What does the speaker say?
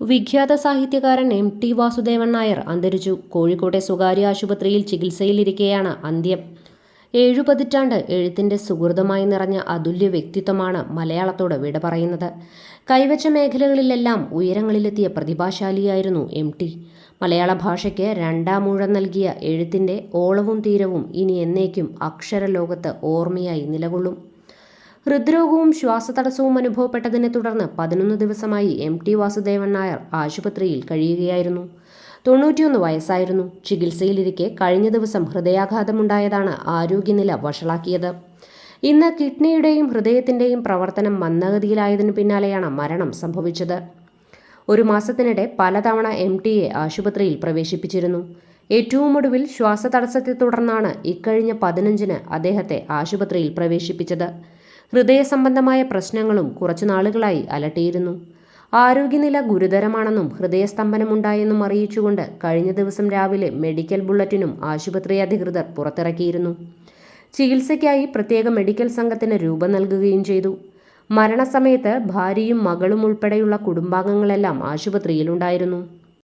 വിഖ്യാത സാഹിത്യകാരൻ M T Vasudevan Nair അന്തരിച്ചു. കോഴിക്കോട്ടെ സ്വകാര്യ ആശുപത്രിയിൽ ചികിത്സയിലിരിക്കെയാണ് അന്ത്യം. ഏഴു പതിറ്റാണ്ട് എഴുത്തിന്റെ സുഹൃതമായി നിറഞ്ഞ അതുല്യ വ്യക്തിത്വമാണ് മലയാളത്തോട് വിട പറയുന്നത്. കൈവച്ച മേഖലകളിലെല്ലാം ഉയരങ്ങളിലെത്തിയ പ്രതിഭാശാലിയായിരുന്നു എം ടി. മലയാള ഭാഷയ്ക്ക് രണ്ടാം രണ്ടാമൂഴം നൽകിയ എഴുത്തിന്റെ ഓളവും തീരവും ഇനി എന്നേക്കും അക്ഷരലോകത്ത് ഓർമ്മയായി നിലകൊള്ളും. ഹൃദ്രോഗവും ശ്വാസതടസ്സവും അനുഭവപ്പെട്ടതിനെ തുടർന്ന് പതിനൊന്ന് ദിവസമായി എം ടി വാസുദേവൻ നായർ ആശുപത്രിയിൽ കഴിയുകയായിരുന്നു. തൊണ്ണൂറ്റിയൊന്ന് വയസ്സായിരുന്നു. ചികിത്സയിലിരിക്കെ കഴിഞ്ഞ ദിവസം ഹൃദയാഘാതമുണ്ടായതാണ് ആരോഗ്യനില വഷളാക്കിയത്. ഇന്ന് കിഡ്നിയുടെയും ഹൃദയത്തിന്റെയും പ്രവർത്തനം മന്ദഗതിയിലായതിനു പിന്നാലെയാണ് മരണം സംഭവിച്ചത്. ഒരു മാസത്തിനിടെ പലതവണ എം ടിയെ ആശുപത്രിയിൽ പ്രവേശിപ്പിച്ചിരുന്നു. ഏറ്റവും ഒടുവിൽ ശ്വാസതടസ്സത്തെ തുടർന്നാണ് ഇക്കഴിഞ്ഞ പതിനഞ്ചിന് അദ്ദേഹത്തെ ആശുപത്രിയിൽ പ്രവേശിപ്പിച്ചത്. ഹൃദയ സംബന്ധമായ പ്രശ്നങ്ങളും കുറച്ചു നാളുകളായി അലട്ടിയിരുന്നു. ആരോഗ്യനില ഗുരുതരമാണെന്നും ഹൃദയസ്തംഭനമുണ്ടായെന്നും അറിയിച്ചുകൊണ്ട് കഴിഞ്ഞ ദിവസം രാവിലെ മെഡിക്കൽ ബുള്ളറ്റിനും ആശുപത്രി അധികൃതർ പുറത്തിറക്കിയിരുന്നു. ചികിത്സയ്ക്കായി പ്രത്യേക മെഡിക്കൽ സംഘത്തിന് രൂപം നൽകുകയും ചെയ്തു. മരണസമയത്ത് ഭാര്യയും മകളും ഉൾപ്പെടെയുള്ള കുടുംബാംഗങ്ങളെല്ലാം ആശുപത്രിയിലുണ്ടായിരുന്നു.